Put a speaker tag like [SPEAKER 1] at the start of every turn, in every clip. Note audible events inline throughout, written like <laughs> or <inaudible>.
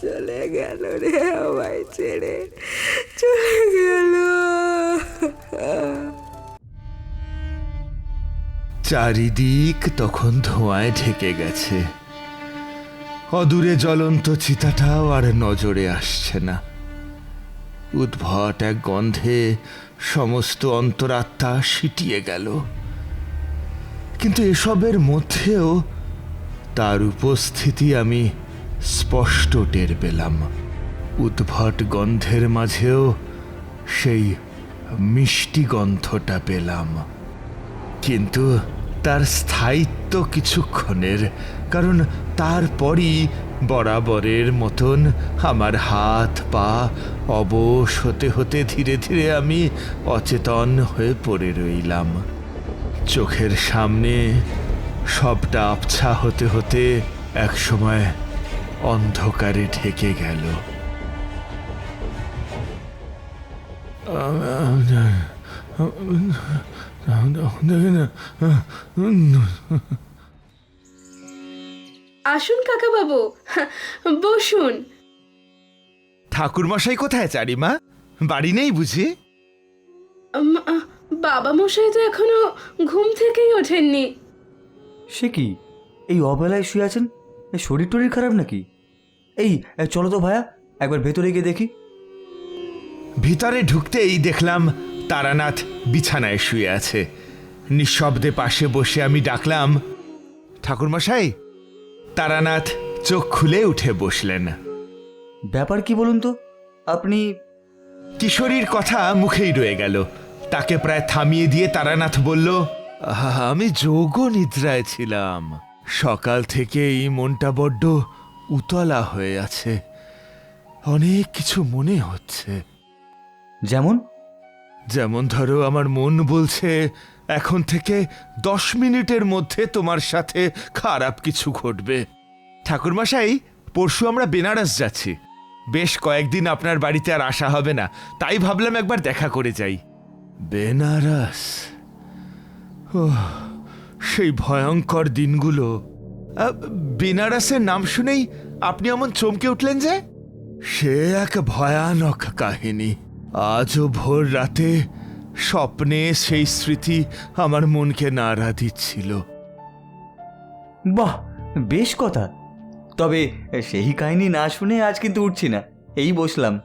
[SPEAKER 1] চলে গেল রে, আমায় ছেড়ে চলে গেল।
[SPEAKER 2] চারিদিক তখন ধোঁয়ায় ঢেকে গেছে। অদূরে জ্বলন্ত চিতাটাও আর নজরে আসছে না। উদ্ভট এক গন্ধে সমস্ত অন্তরাত্মা সিটিয়ে গেল। কিন্তু এসবের মধ্যেও তার উপস্থিতি আমি স্পষ্ট টের পেলাম। উদ্ভট গন্ধের মাঝেও সেই মিষ্টি গন্ধটা পেলাম। কিন্তু তার স্থায়িত্ব কিছুক্ষণের, কারণ তারপরই বরাবরের মতন আমার হাত পা অবশ হতে হতে ধীরে ধীরে আমি অচেতন হয়ে পড়ে রইলাম। চোখের সামনে সবটা আবছা হতে হতে একসময় অন্ধকারে ঢেকে গেল।
[SPEAKER 3] আসুন কাকাবাবু বসুন।
[SPEAKER 2] ঠাকুরমশাই কোথায় চারিমা? বাড়ি নেই বুঝি?
[SPEAKER 3] বাবা মশাই তো এখনও ঘুম থেকেই ওঠেননি।
[SPEAKER 4] সে কি? এই অবেলায় শুয়ে আছেন? শরীর টরীর খারাপ নাকি? এই চলো তো ভায়া একবার ভেতরে গিয়ে দেখি।
[SPEAKER 2] ভিতরে ঢুকতেই দেখলাম তারানাথ বিছানায় শুয়ে আছে। নিঃশব্দে পাশে বসে আমি ডাকলাম ঠাকুরমশাই! তারানাথ চোখ খুলে উঠে বসলেন।
[SPEAKER 4] ব্যাপার কি বলুন তো? আপনি
[SPEAKER 2] কিশোরীর কথা মুখেই রয়ে গেল। তাকে প্রায় থামিয়ে দিয়ে তারানাথ বলল "আহা, আমি যোগ নিদ্রায় ছিলাম। সকাল থেকেই মনটা বড্ড উতলা হয়ে আছে। অনেক কিছু মনে হচ্ছে।
[SPEAKER 4] যেমন?
[SPEAKER 2] যেমন ধরো আমার মন বলছে এখন থেকে দশ মিনিটের মধ্যে তোমার সাথে খারাপ কিছু ঘটবে। ঠাকুরমশাই পরশু আমরা বেনারস যাচ্ছি। বেশ কয়েকদিন আপনার বাড়িতে আর আসা হবে না তাই ভাবলাম একবার দেখা করে যাই। বেনারস? ওহ, সেই ভয়ঙ্কর দিনগুলো। বেনারসের নাম শুনেই আপনি এমন চমকে উঠলেন যে? সে এক ভয়ানক কাহিনী। আজও ভোর রাতে স্বপ্নে সেই স্মৃতি আমার মনকে নাড়া দিচ্ছিল।
[SPEAKER 4] বাহ বেশ কথা। তবে সেই কাহিনী না শুনে আজ কিন্তু উঠছি না। এই বসলাম।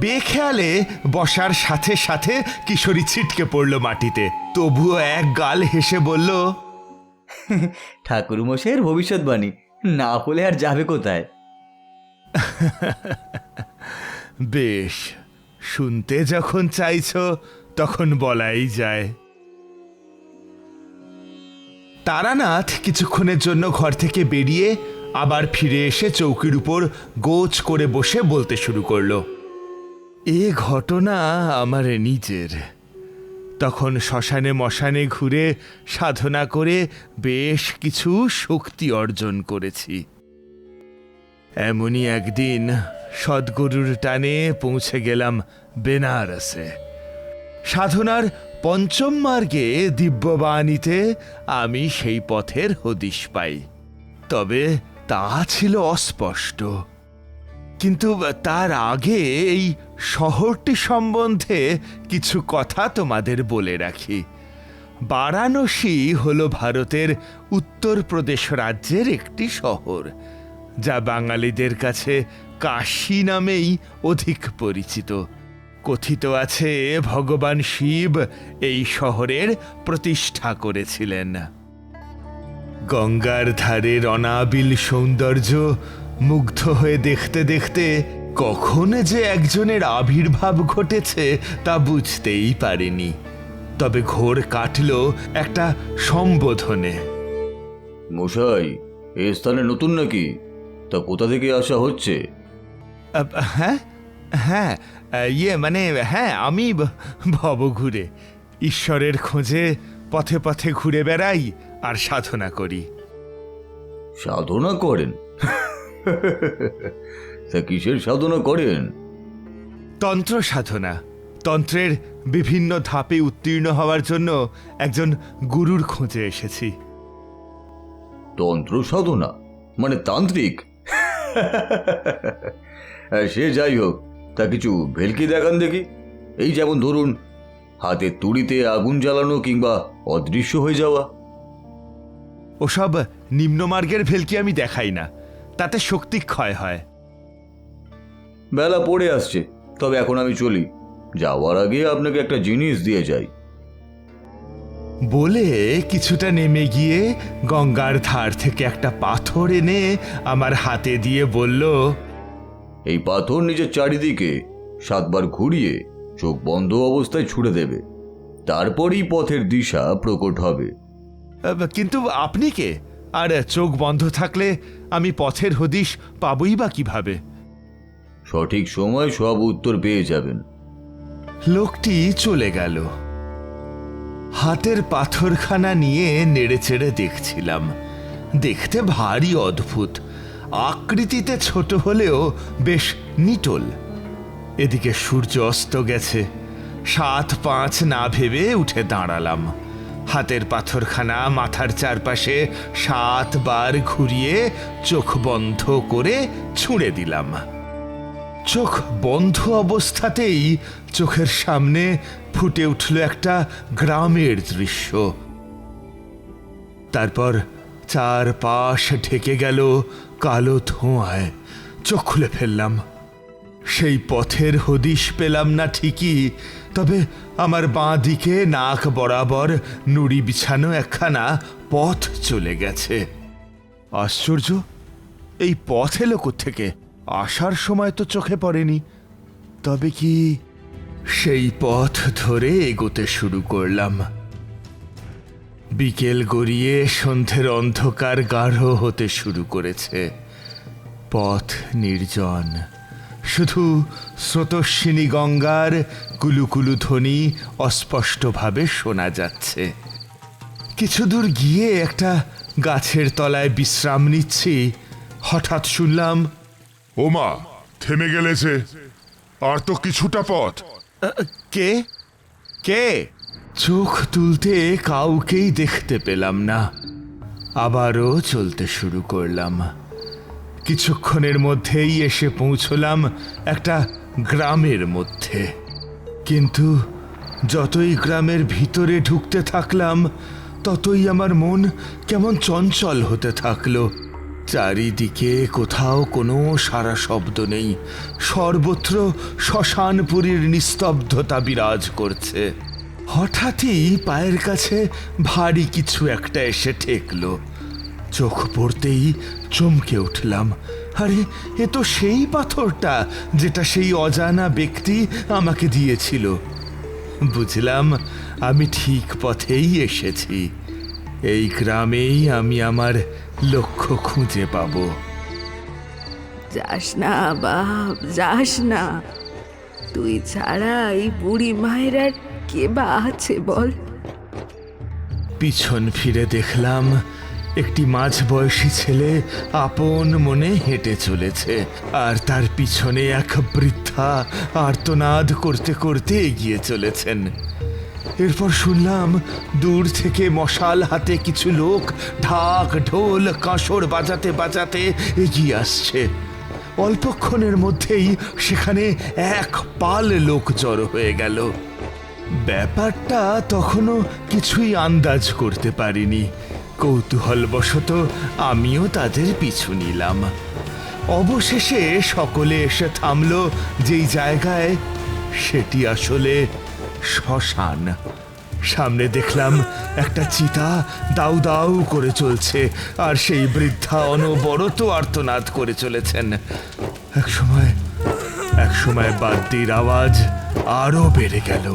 [SPEAKER 2] বেখেয়ালে বসার সাথে সাথে কিশোরী ছিটকে পড়ল মাটিতে। তবুও এক গাল হেসে বলল
[SPEAKER 4] ঠাকুর মশাইয়ের ভবিষ্যৎবাণী। না হলে আর যাবে কোথায়? <laughs>
[SPEAKER 2] বেশ, শুনতে যখন চাইছো, তখন বলাই যায়। তারানাথ কিছুক্ষণের জন্য ঘর থেকে বেরিয়ে আবার ফিরে এসে চৌকির উপর গোছ করে বসে বলতে শুরু করল। এ ঘটনা আমার নিজের। তখন শ্মশানে মশানে ঘুরে সাধনা করে বেশ কিছু শক্তি অর্জন করেছি। এমনই একদিন সদ্গুরুর টানে পৌঁছে গেলাম বেনারসে। সাধনার পঞ্চম মার্গে দিব্যবাণীতে আমি সেই পথের হদিশ পাই। তবে তা ছিল অস্পষ্ট। কিন্তু তার আগে এই শহরটি সম্বন্ধে কিছু কথা তোমাদের বলে রাখি। বারাণসী হল ভারতের উত্তরপ্রদেশ রাজ্যের একটি শহর, যা বাঙালিদের কাছে কাশী নামেই অধিক পরিচিত। কথিত আছে, ভগবান শিব এই শহরের প্রতিষ্ঠা করেছিলেন। গঙ্গার ধারের অনাবিল সৌন্দর্য মুগ্ধ হয়ে দেখতে দেখতে কখন যে একজনের আবির্ভাব ঘটেছে তা বুঝতেই পারিনি। তবে ঘোর কাটল একটা সম্বোধনে।
[SPEAKER 4] মশাই এ স্থানে নতুন নাকি? তা কোথা থেকে আসা হচ্ছে?
[SPEAKER 2] হ্যাঁ হ্যাঁ ইয়ে মানে হ্যাঁ আমি ব- ভবঘুরে। ঈশ্বরের খোঁজে পথে পথে ঘুরে বেড়াই আর সাধনা করি।
[SPEAKER 4] সাধনা করেন? তা কিসের সাধনা করেন?
[SPEAKER 2] তন্ত্র সাধনা। তন্ত্রের বিভিন্ন ধাপে উত্তীর্ণ হওয়ার জন্য একজন গুরুর খোঁজে এসেছি।
[SPEAKER 4] তন্ত্র সাধনা? মানে তান্ত্রিক?
[SPEAKER 5] সে যাই হোক তা কিছু ভেলকি দেখান দেখি। এই যেমন ধরুন হাতের তুড়িতে আগুন জ্বালানো কিংবা অদৃশ্য হয়ে যাওয়া।
[SPEAKER 2] ওসব নিম্নমার্গের ভেলকি আমি দেখাই না। তাতে শক্তি ক্ষয় হয়।
[SPEAKER 5] বেলা পড়ে আসছে তবে এখন আমি চলি। যাওয়ার আগে আপনাকে একটা জিনিস দিয়ে যাই।
[SPEAKER 2] বলে কিছুটা নেমে গিয়ে গঙ্গার ধার থেকে একটা পাথর এনে আমার হাতে দিয়ে বলল
[SPEAKER 5] এই পাথর নিজের চারিদিকে সাতবার ঘুরিয়ে চোখ বন্ধ অবস্থায় ছুড়ে দেবে। তারপরই পথের দিশা প্রকট হবে।
[SPEAKER 2] কিন্তু আপনি কে? আর চোখ বন্ধ থাকলে আমি পথের হদিশ পাবই বা কীভাবে?
[SPEAKER 5] সঠিক সময় সব উত্তর পেয়ে যাবেন।
[SPEAKER 2] লোকটি চলে গেল। হাতের পাথরখানা নিয়ে নেড়েচেড়ে দেখছিলাম। দেখতে ভারী অদ্ভুত। আকৃতিতে ছোট হলেও বেশ নিটোল। এদিকে সূর্য অস্ত গেছে। সাত পাঁচ না ভেবে উঠে দাঁড়ালাম। হাতের পাথরখানা মাথার চারপাশে সাতবার ঘুরিয়ে চোখ বন্ধ করে ছুঁড়ে দিলাম। চোখ বন্ধ অবস্থাতেই চোখের সামনে ফুটে উঠল একটা গ্রামের দৃশ্য। তারপর চার পাশ ঢেকে গেল কালো ধোঁয়ায়। চোখ খুলে ফেললাম। সেই পথের হদিশ পেলাম না ঠিকই। তবে আমার বাঁ দিকে নাক বরাবর নুড়ি বিছানো একখানা পথ চলে গেছে। আশ্চর্য, এই পথ এলো থেকে আসার সময় তো চোখে পড়েনি। তবে কি সেই পথ ধরে এগোতে শুরু করলাম। বিকেল গড়িয়ে সন্ধ্যের অন্ধকার গাঢ় হতে শুরু করেছে। পথ নির্জন। শুধু স্রোতস্বিনী গঙ্গার কুলুকুলু ধ্বনি অস্পষ্টভাবে শোনা যাচ্ছে। কিছু দূর গিয়ে একটা গাছের তলায় বিশ্রাম নিচ্ছি। হঠাৎ শুনলাম
[SPEAKER 6] ওমা থেমে গেলে যে। আর তো কিছুটা পথ।
[SPEAKER 2] কে? কে? চোখ তুলতে কাউকেই দেখতে পেলাম না। আবারও চলতে শুরু করলাম। কিছুক্ষণের মধ্যেই এসে পৌঁছলাম একটা গ্রামের মধ্যে। কিন্তু যতই গ্রামের ভিতরে ঢুকতে থাকলাম, ততই আমার মন কেমন চঞ্চল হতে থাকল। চারিদিকে কোথাও কোনো সারা শব্দ নেই। সর্বত্র শ্মশানপুরীর নিস্তব্ধতা বিরাজ করছে। হঠাৎই পায়ের কাছে ভারী কিছু একটা এসে ঠেকলো। চোখ পড়তেই চমকে উঠলাম। আরে এ তো সেই পাথরটা যেটা সেই অজানা ব্যক্তি আমাকে দিয়েছিল। বুঝলাম আমি ঠিক পথেই এসেছি। এই গ্রামেই আমি আমার লক্ষ্য খুঁজে পাব।
[SPEAKER 1] যাস না বাপ যাস না। তুই ছাড়া এই বুড়ি মায়ের আর কে বা আছে বল?
[SPEAKER 2] পিছন ফিরে দেখলাম একটি মাঝবয়সী ছেলে আপন মনে হেঁটে চলেছে, আর তার পিছনে এক বৃদ্ধা আর্তনাদ করতে করতে এগিয়ে চলেছেন। এরপর শুনলাম, দূর থেকে মশাল হাতে কিছু লোক ঢাক, ঢোল, কাঁসর বাজাতে বাজাতে এগিয়ে আসছে। অল্পক্ষণের মধ্যেই সেখানে এক পাল লোক জড়ো হয়ে গেল। ব্যাপারটা তখনও কিছুই আন্দাজ করতে পারিনি। কৌতূহলবশত আমিও তাদের পিছু নিলাম। অবশেষে সকলে এসে থামল যেই জায়গায়, সেটি আসলে শ্মশান। সামনে দেখলাম একটা চিতা দাউ দাউ করে চলছে, আর সেই বৃদ্ধা অনবরত আর্তনাদ করে চলেছেন। এক সময় এক সময় বাদ্যির আওয়াজ আরও বেড়ে গেল।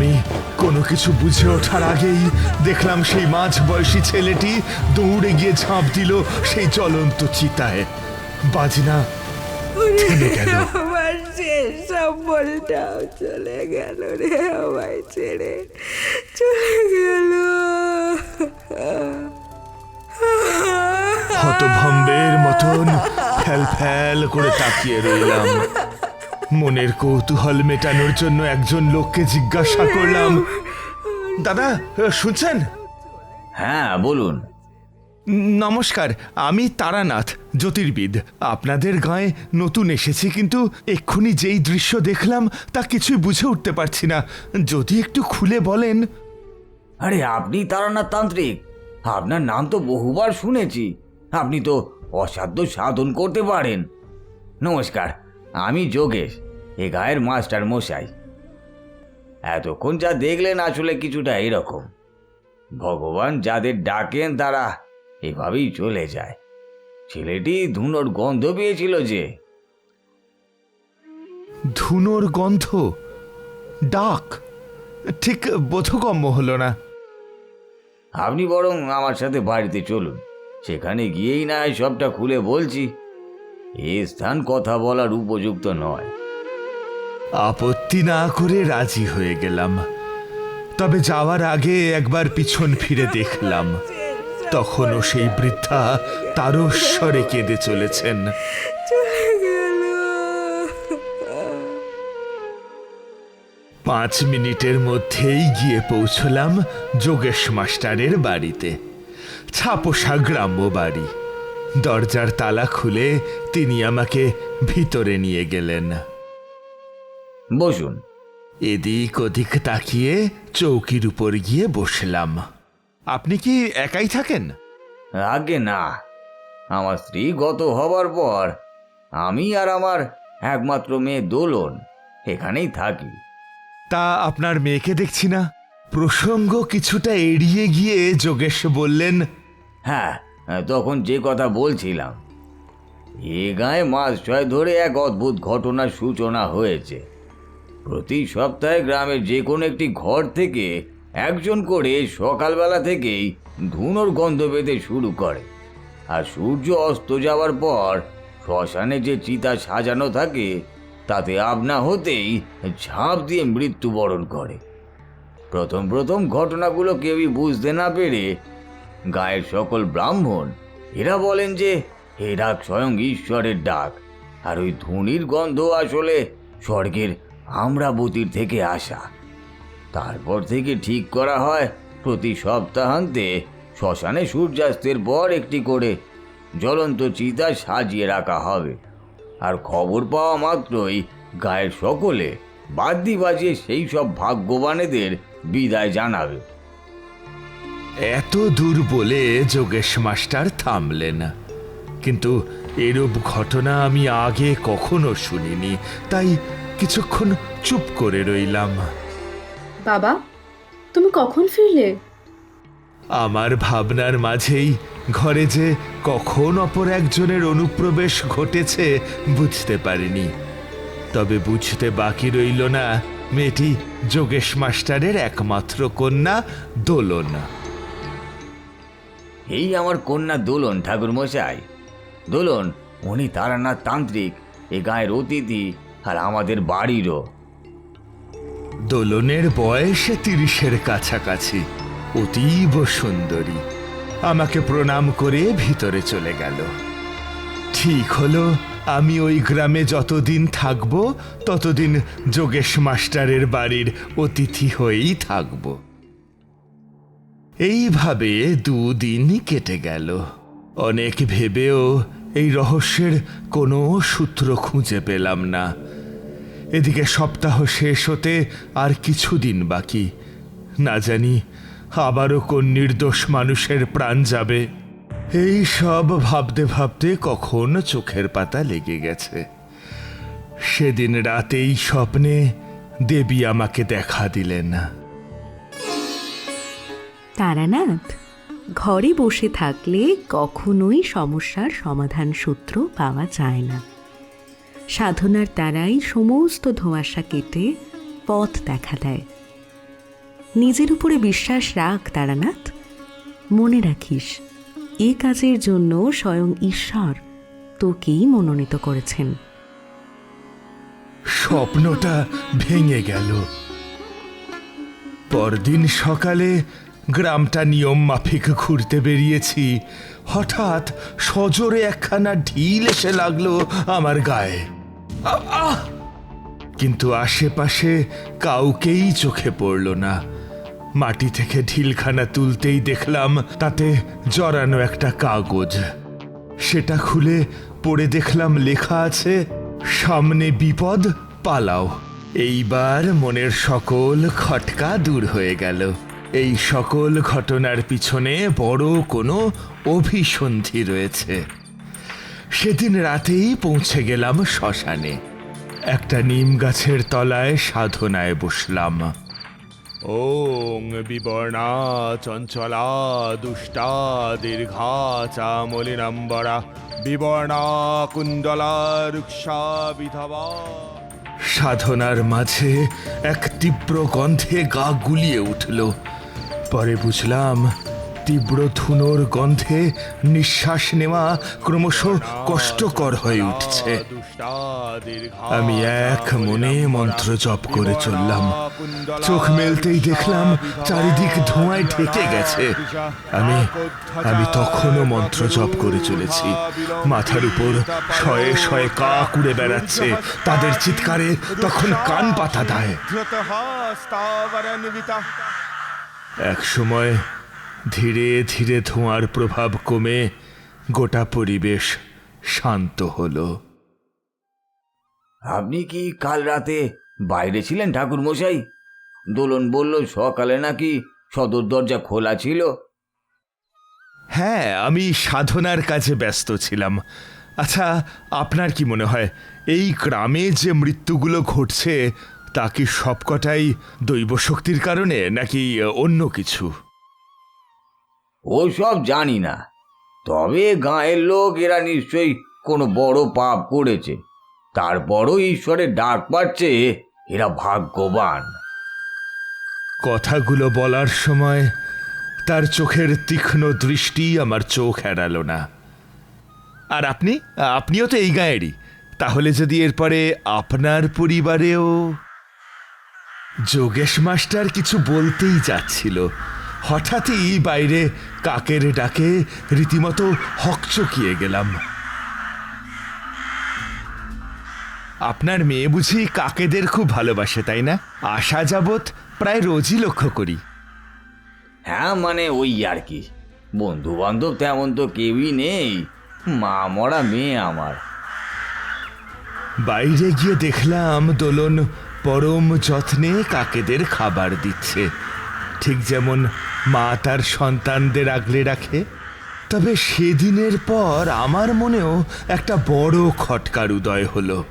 [SPEAKER 2] আমি কোনো কিছু বুঝে ওঠার আগেই দেখলাম সেই মাঝ বয়সী ছেলেটি দৌড়ে গিয়ে ঝাঁপ দিল সেই জ্বলন্ত চিতায়। বাজনা থেমে গেল।
[SPEAKER 1] আমার শেষ সম্বলটাও চলে গেল রে আমায় ছেড়ে চলে গেল।
[SPEAKER 2] হতভম্বের মতন ফ্যাল ফ্যাল করে তাকিয়ে রইলাম। মনের কৌতূহল মেটানোর জন্য একজন লোককে জিজ্ঞাসা করলাম। দাদা শুনছেন?
[SPEAKER 5] হ্যাঁ বলুন।
[SPEAKER 2] নমস্কার আমি তারানাথ জ্যোতির্বিদ। আপনাদের গায়ে নতুন এসেছি কিন্তু এক্ষুনি যেই দৃশ্য দেখলাম তা কিছুই বুঝে উঠতে পারছি না। যদি একটু খুলে বলেন।
[SPEAKER 5] আরে আপনি তারানাথ তান্ত্রিক। আপনার নাম তো বহুবার শুনেছি। আপনি তো অসাধ্য সাধন করতে পারেন। নমস্কার আমি যোগেশ এ গায়ের মাস্টার মশাই। এতক্ষণ যা দেখলেন আসলে কিছুটা এরকম। ভগবান যাদের ডাকেন তারা এভাবেই চলে যায়। ছেলেটি ধুনোর গন্ধ পেয়েছিল যে।
[SPEAKER 2] ধুনোর গন্ধ? ডাক? ঠিক বোধগম্য হলো না।
[SPEAKER 5] আপনি বরং আমার সাথে বাড়িতে চলুন। সেখানে গিয়েই না সবটা খুলে বলছি। এ স্থান কথা বলার উপযুক্ত নয়।
[SPEAKER 2] আপত্তি না করে রাজি হয়ে গেলাম। তবে যাওয়ার আগে একবার পিছন ফিরে দেখলাম। তখনও সেই বৃদ্ধা তারস্বরে কেঁদে চলেছেন। পাঁচ মিনিটের মধ্যেই গিয়ে পৌঁছলাম যোগেশ মাস্টারের বাড়িতে। ছাপোষা গ্রাম্য বাড়ি। দরজার তালা খুলে তিনি আমাকে ভিতরে নিয়ে গেলেন।
[SPEAKER 5] বসুন।
[SPEAKER 2] এদিক ওদিক তাকিয়ে চৌকির উপর গিয়ে বসলাম। আপনি কি একাই থাকেন?
[SPEAKER 5] আগে না। আমার স্ত্রী গত হবার পর আমি আর আমার একমাত্র মেয়ে দোলন এখানেই থাকি।
[SPEAKER 2] তা আপনার মেয়েকে দেখছি না? প্রসঙ্গ কিছুটা এড়িয়ে গিয়ে যোগেশ বললেন
[SPEAKER 5] হ্যাঁ তখন যে কথা বলছিলাম, এ গায়ে মাস ছয় ধরে এক অদ্ভুত ঘটনার সূচনা হয়েছে। প্রতি সপ্তাহে গ্রামের যে কোনো একটি ঘর থেকে একজন করে সকালবেলা থেকেই ধুনোর গন্ধ পেতে শুরু করে। আর সূর্য অস্ত যাওয়ার পর শ্মশানে যে চিতা সাজানো থাকে, তাতে আপনা হতেই ঝাঁপ দিয়ে মৃত্যুবরণ করে। প্রথম প্রথম ঘটনাগুলো কেউই বুঝতে না পেরে গায়ের সকল ব্রাহ্মণ। এরা বলেন যে এই ডাক স্বয়ং ঈশ্বরের ডাক। আর ওই ধুনির গন্ধ আসলে স্বর্গের আমরাবতীর থেকে আসা। তারপর থেকে ঠিক করা হয়, প্রতি সপ্তাহান্তে শ্মশানে সূর্যাস্তের পর একটি করে জ্বলন্ত চিতা সাজিয়ে রাখা হবে। আর খবর পাওয়া মাত্রই গায়ের সকলে বাদ্যি বাজিয়ে সেই সব ভাগ্যবানেদের বিদায় জানাবে।
[SPEAKER 2] এত দূর বলে যোগেশ মাস্টার থামলেন। কিন্তু এরূপ ঘটনা আমি আগে কখনো শুনিনি তাই কিছুক্ষণ চুপ করে রইলাম।
[SPEAKER 3] বাবা তুমি কখন ফিরলে?
[SPEAKER 2] আমার ভাবনার মাঝেই ঘরে যে কখন অপর একজনের অনুপ্রবেশ ঘটেছে বুঝতে পারিনি। তবে বুঝতে বাকি রইল না মেয়েটি যোগেশ মাস্টারের একমাত্র কন্যা দোলন।
[SPEAKER 5] এই আমার কন্যা দোলন ঠাকুর মশাই দোলন, উনি তারানাথ তান্ত্রিক, এ গায়ের অতিথি আর আমাদের বাড়িরও।
[SPEAKER 2] দোলনের বয়স তিরিশের কাছাকাছি, অতীব সুন্দরী। আমাকে প্রণাম করে ভিতরে চলে গেল। ঠিক হলো, আমি ওই গ্রামে যতদিন থাকব, ততদিন যোগেশ মাস্টারের বাড়ির অতিথি হয়েই থাকব। এইভাবে দুদিন কেটে গেল। অনেক ভেবেও এই রহস্যের কোনো সূত্র খুঁজে পেলাম না। এদিকে সপ্তাহ শেষ হতে আর কিছুদিন বাকি। না জানি আবারও কোন নির্দোষ মানুষের প্রাণ যাবে। এই সব ভাবতে ভাবতে কখন চোখের পাতা লেগে গেছে। সেদিন রাতেই স্বপ্নে দেবী আমাকে দেখা দিলেন।
[SPEAKER 1] তারানাথ, ঘরে বসে থাকলে কখনোই সমস্যার সমাধান সূত্র পাওয়া যায় না। সাধনার দ্বারাই সমস্ত ধোঁয়াশা কেটে পথ দেখা দেয়। নিজের উপরে বিশ্বাস রাখ তারানাথ। মনে রাখিস, এ কাজের জন্য স্বয়ং ঈশ্বর তোকেই মনোনীত করেছেন।
[SPEAKER 2] স্বপ্নটা ভেঙে গেল। পরদিন সকালে গ্রামটা নিয়ম মাফিক ঘুরতে বেরিয়েছি। হঠাৎ সজোরে একখানা ঢিল এসে লাগল আমার গায়ে। কিন্তু আশেপাশে কাউকেই চোখে পড়ল না। মাটি থেকে ঢিলখানা তুলতেই দেখলাম তাতে জড়ানো একটা কাগজ। সেটা খুলে পড়ে দেখলাম লেখা আছে, সামনে বিপদ পালাও। এইবার মনের সকল খটকা দূর হয়ে গেল। এই সকল ঘটনার পিছনে বড় কোনো অভিসন্ধি রয়েছে। সেদিন রাতেই পৌঁছে গেলাম শ্মশানে। একটা নিম গাছের তলায় সাধনায় বসলাম। ওং বিবর্ণা চঞ্চলা দুষ্টা দীর্ঘা চামলিনম্বরা বিবর্ণা কুণ্ডলা রুক্ষা বিধবা। সাধনার মাঝে এক তীব্র গন্ধে গা গুলিয়ে উঠল। পরে বুঝলাম তীব্র ধুনোর গন্ধে নিঃশ্বাস নেওয়া ক্রমশ কষ্টকর হয়ে উঠছে। আমি এক মনে মন্ত্র জপ করে চললাম। চোখ মেলতেই দেখলাম চারিদিক ধোঁয়ায় ঢেকে গেছে। আমি আমি তখনও মন্ত্র জপ করে চলেছি। মাথার উপর শয়ে শয়ে কাক উড়ে বেড়াচ্ছে। তাদের চিৎকারে তখন কান পাতা দেয়। এক সময় ধীরে ধীরে ধোঁয়ার প্রভাব কমে গোটা পরিবেশ শান্ত হলো।
[SPEAKER 5] আপনি কি কাল রাতে বাইরে ছিলেন ঠাকুর মশাই দোলন বলল সকালে নাকি সদর দরজা খোলা ছিল।
[SPEAKER 2] হ্যাঁ আমি সাধনার কাজে ব্যস্ত ছিলাম। আচ্ছা আপনার কি মনে হয় এই গ্রামে যে মৃত্যুগুলো ঘটছে তা কি সবকটাই দৈব শক্তির কারণে নাকি অন্য কিছু?
[SPEAKER 5] ওসব জানি না। তবে গাঁয়ের লোক এরা নিশ্চয়ই কোনো বড় পাপ করেছে। তারপরও ঈশ্বরের ডাক পাচ্ছে এরা ভাগ্যবান।
[SPEAKER 2] কথাগুলো বলার সময় তার চোখের তীক্ষ্ণ দৃষ্টি আমার চোখ এড়ালো না। আর আপনি? আপনিও তো এই গাঁয়েরই। তাহলে যদি এরপরে আপনার পরিবারেও যোগেশ মাস্টার কিছু বলতেই যাচ্ছিল। হঠাৎই বাইরে কাকের ডাকে রীতিমতো হকচকিয়ে গেলাম। আপনার মেয়ে বুঝি কাকেদের খুব ভালোবাসে তাই না? আসা যাবৎ প্রায় রোজই লক্ষ্য করি।
[SPEAKER 5] হ্যাঁ মানে ওই আর কি। বন্ধু বান্ধব তেমন তো কেউই নেই। মা মরা মেয়ে আমার।
[SPEAKER 2] বাইরে গিয়ে দেখলাম দোলন পরম যত্নে কাকেদের খাবার দিচ্ছে। ঠিক যেমন মা তার সন্তানদের আগলে রাখে, তবে সেদিনের পর আমার মনেও একটা বড় খটকার উদয় হলো।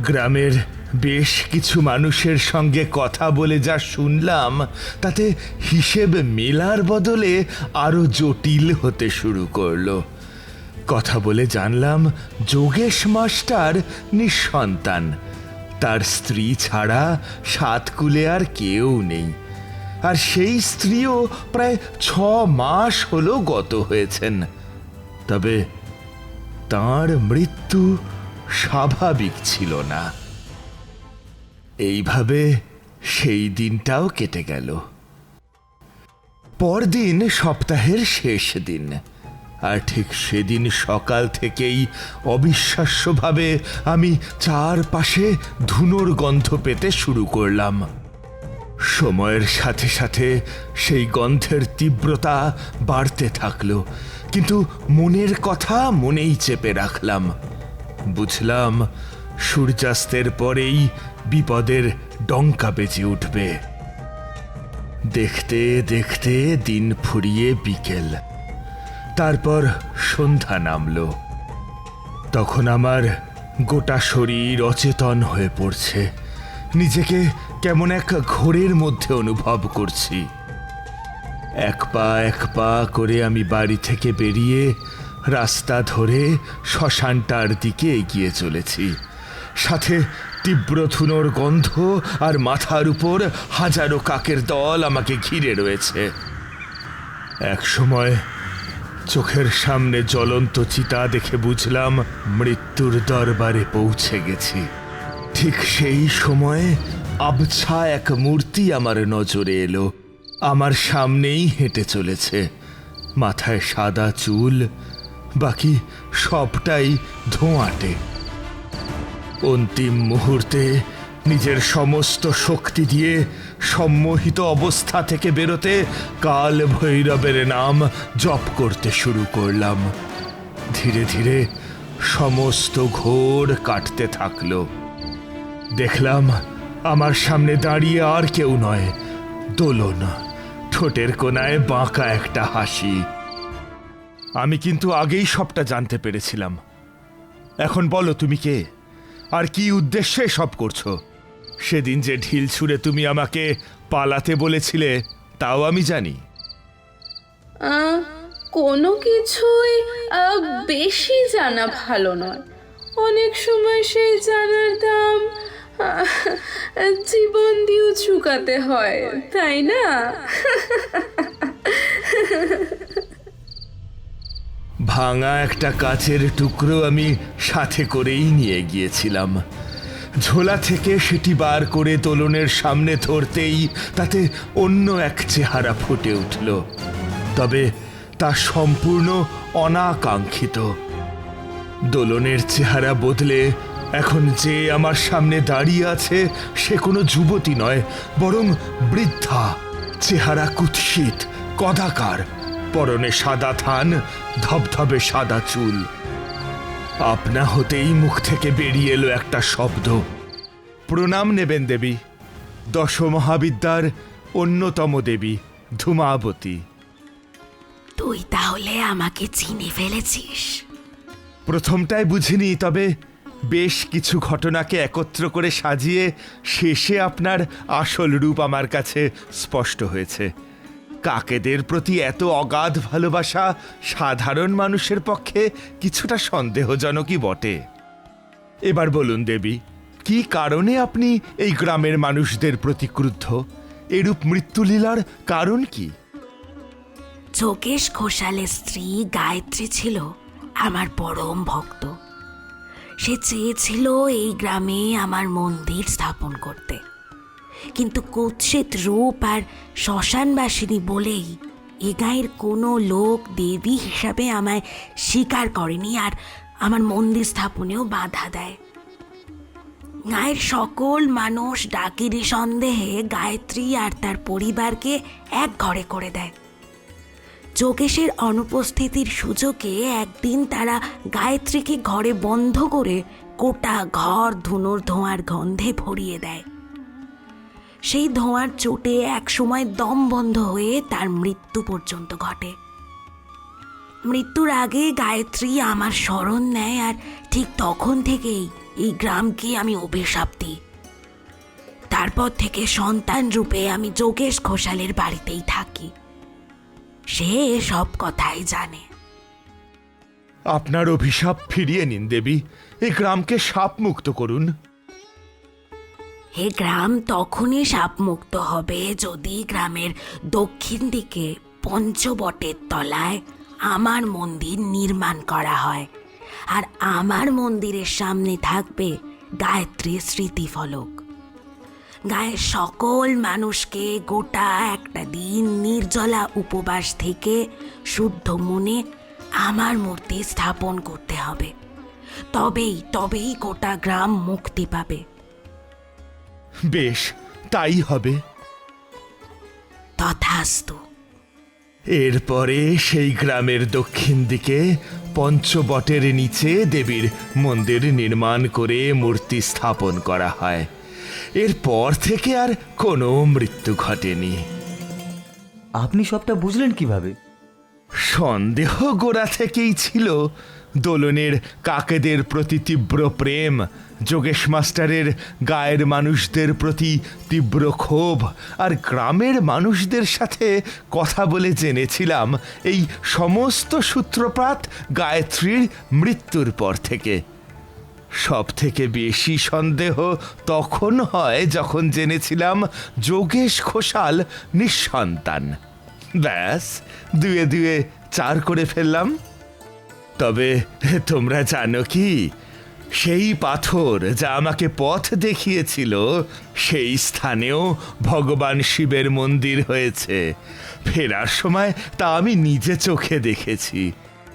[SPEAKER 2] গ্রামের বেশ কিছু মানুষের সঙ্গে কথা বলে যা শুনলাম, তাতে হিসেব মেলার বদলে আরও জটিল হতে শুরু করল। কথা বলে জানলাম যোগেশ মাস্টার নিঃসন্তান। তার স্ত্রী ছাড়া সাতকুলে আর কেউ নেই। আর সেই স্ত্রীও প্রায় ছ মাস হলো গত হয়েছেন। তবে তার মৃত্যু স্বাভাবিক ছিল না। এইভাবে সেই দিনটাও কেটে গেল। পরদিন সপ্তাহের শেষ দিন। আর ঠিক সেদিন সকাল থেকেই অবিশ্বাস্যভাবে আমি চারপাশে ধুনোর গন্ধ পেতে শুরু করলাম। সময়ের সাথে সাথে সেই গন্ধের তীব্রতা বাড়তে থাকল, কিন্তু মনের কথা মনেই চেপে রাখলাম। বুঝলাম, সূর্যাস্তের পরেই বিপদের ডঙ্কা বেজে উঠবে। দেখতে দেখতে দিন ফুরিয়ে বিকেল। তারপর সন্ধ্যা নামলো। তখন আমার গোটা শরীর অচেতন হয়ে পড়ছে। নিজেকে কেমন এক ঘোরের মধ্যে অনুভব করছি। এক পা এক পা করে আমি বাড়ি থেকে বেরিয়ে রাস্তা ধরে শ্মশানটার দিকে এগিয়ে চলেছি। সাথে তীব্র ধুনোর গন্ধ আর মাথার উপর হাজারো কাকের দল আমাকে ঘিরে রয়েছে। এক সময় চোখের সামনে জ্বলন্ত চিতা দেখে বুঝলাম মৃত্যুর দরবারে পৌঁছে গেছি। ঠিক সেই সময়ে আবছা এক মূর্তি আমার নজরে এলো। আমার সামনেই হেঁটে চলেছে। মাথায় সাদা চুল, বাকি সবটাই ধোঁয়াটে। অন্তিম মুহূর্তে নিজের সমস্ত শক্তি দিয়ে সম্মোহিত অবস্থা থেকে বেরোতে কাল ভৈরবের নাম জপ করতে শুরু করলাম। ধীরে ধীরে সমস্ত ঘোর কাটতে থাকল। দেখলাম আমার সামনে দাঁড়িয়ে আর কেউ নয়, দোলন, ঠোঁটের কোনায় বাঁকা একটা হাসি। আমি কিন্তু আগেই সবটা জানতে পেরেছিলাম। এখন বলো তুমি কে? আর কি উদ্দেশ্যে সব করছ? সেদিন যে ঢিল ছুঁড়ে তুমি আমাকে পালাতে বলেছিলে তাও আমি জানি।
[SPEAKER 3] আহ, কোনো কিছুই আহ, বেশি জানা ভালো নয়। অনেক সময় সেই জানার দাম আহ, জীবন দিয়েও চুকাতে হয় তাই না?
[SPEAKER 2] ভাঙা একটা কাচের টুকরো আমি সাথে করেই নিয়ে গিয়েছিলাম। ঝোলা থেকে সেটি বার করে দোলনের সামনে ধরতেই তাতে অন্য এক চেহারা ফুটে উঠল। তবে তা সম্পূর্ণ অনাকাঙ্ক্ষিত। দোলনের চেহারা বদলে এখন যে আমার সামনে দাঁড়িয়ে আছে সে কোনো যুবতী নয়, বরং বৃদ্ধা। চেহারা কুৎসিত, কদাকার, পরনে সাদা থান, ধবধবে সাদা চুল। আপনা হতেই মুখ থেকে বেরিয়ে এলো একটা শব্দ। প্রণাম নেবেন দেবী। দশ মহাবিদ্যার অন্যতম দেবী ধূমাবতী।
[SPEAKER 1] তুই তাহলে আমাকে চিনে ফেলেছিস।
[SPEAKER 2] প্রথমটায় বুঝিনি তবে বেশ কিছু ঘটনাকে একত্র করে সাজিয়ে শেষে আপনার আসল রূপ আমার কাছে স্পষ্ট হয়েছে। কাকেদের প্রতি এত অগাধ ভালোবাসা সাধারণ মানুষের পক্ষে কিছুটা সন্দেহজনকই বটে। এবার বলুন দেবী, কি কারণে আপনি এই গ্রামের মানুষদের প্রতি ক্রুদ্ধ? এরূপ মৃত্যুলীলার কারণ কি?
[SPEAKER 1] যোগেশ ঘোষালের স্ত্রী গায়ত্রী ছিল আমার পরম ভক্ত। সে চেয়েছিল এই গ্রামে আমার মন্দির স্থাপন করতে। কিন্তু কুৎসিত রূপ আর শ্মশানবাসিনী বলেই এ গাঁয়ের কোনো লোক দেবী হিসাবে আমায় স্বীকার করেনি আর আমার মন্দির স্থাপনেও বাধা দেয়। গায়ের সকল মানুষ ডাকিরি সন্দেহে গায়ত্রী আর তার পরিবারকে এক ঘরে করে দেয়। যোগেশের অনুপস্থিতির সুযোগে একদিন তারা গায়ত্রীকে ঘরে বন্ধ করে গোটা ঘর ধুনোর ধোঁয়ার গন্ধে ভরিয়ে দেয়। সেই ধোঁয়ার চোটে একসময় দম বন্ধ হয়ে তার মৃত্যু পর্যন্ত ঘটে। মৃত্যুর আগে গায়ত্রী আমার স্মরণ নেয় আর ঠিক তখন থেকেই এই গ্রামকে আমি অভিশাপ দিই। তারপর থেকে সন্তান রূপে আমি যোগেশ ঘোষালের বাড়িতেই থাকি। সে সব কথাই জানে।
[SPEAKER 2] আপনার অভিশাপ ফিরিয়ে নিন দেবী। এই গ্রামকে সাপ মুক্ত করুন।
[SPEAKER 1] হে গ্রাম তখনই সাপমুক্ত হবে যদি গ্রামের দক্ষিণ দিকে পঞ্চবটের তলায় আমার মন্দির নির্মাণ করা হয়। আর আমার মন্দিরের সামনে থাকবে গায়ত্রীর স্মৃতিফলক। গায়ের সকল মানুষকে গোটা একটা দিন নির্জলা উপবাস থেকে শুদ্ধ মনে আমার মূর্তি স্থাপন করতে হবে। তবেই তবেই গোটা গ্রাম মুক্তি পাবে।
[SPEAKER 2] বেশ তাই হবে।
[SPEAKER 1] তথাস্তু।
[SPEAKER 2] এরপরে সেই গ্রামের দক্ষিণ দিকে পঞ্চবটের নিচে দেবীর মন্দির নির্মাণ করে মূর্তি স্থাপন করা হয়। এরপর থেকে আর কোনো মৃত্যু ঘটেনি।
[SPEAKER 4] আপনি সবটা বুঝলেন কীভাবে?
[SPEAKER 2] সন্দেহ গোড়া থেকেই ছিল দোলনের কাকেদের প্রতি তীব্র প্রেম যোগেশ মাস্টারের গায়ের মানুষদের প্রতি তীব্র ক্ষোভ আর গ্রামের মানুষদের সাথে কথা বলে জেনেছিলাম এই সমস্ত সূত্রপাত গায়ত্রীর মৃত্যুর পর থেকে। সব থেকে বেশি সন্দেহ তখন হয় যখন জেনেছিলাম যোগেশ ঘোষাল নিঃসন্তান। ব্যাস, দুয়ে দুয়ে চার করে ফেললাম। তবে তোমরা জানো কি? সেই পাথর যা আমাকে পথ দেখিয়েছিল, সেই স্থানেও ভগবান শিবের মন্দির হয়েছে। ফেরার সময় তা আমি নিজে চোখে দেখেছি।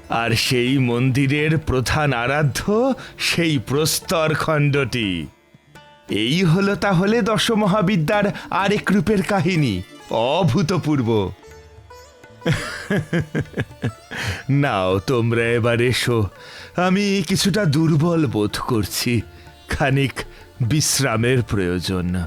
[SPEAKER 2] আর সেই মন্দিরের প্রধান আরাধ্য সেই প্রস্তর খণ্ডটি। এই হলো তাহলে দশমহাবিদ্যার আরেক রূপের কাহিনী, অভূতপূর্ব। নাও তোমরা এবার এসো। আমি কিছুটা দুর্বল বোধ করছি। খানিক বিশ্রামের প্রয়োজন।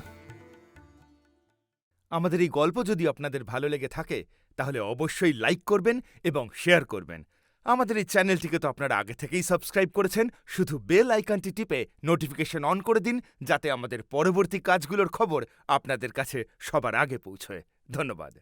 [SPEAKER 2] আমাদের এই গল্প যদি আপনাদের ভালো লেগে থাকে, তাহলে অবশ্যই লাইক করবেন এবং শেয়ার করবেন। আমাদের এই চ্যানেলটিকে তো আপনারা আগে থেকেই সাবস্ক্রাইব করেছেন। শুধু বেল আইকনটি টিপে নোটিফিকেশন অন করে দিন, যাতে আমাদের পরবর্তী কাজগুলোর খবর আপনাদের কাছে সবার আগে পৌঁছয়। ধন্যবাদ।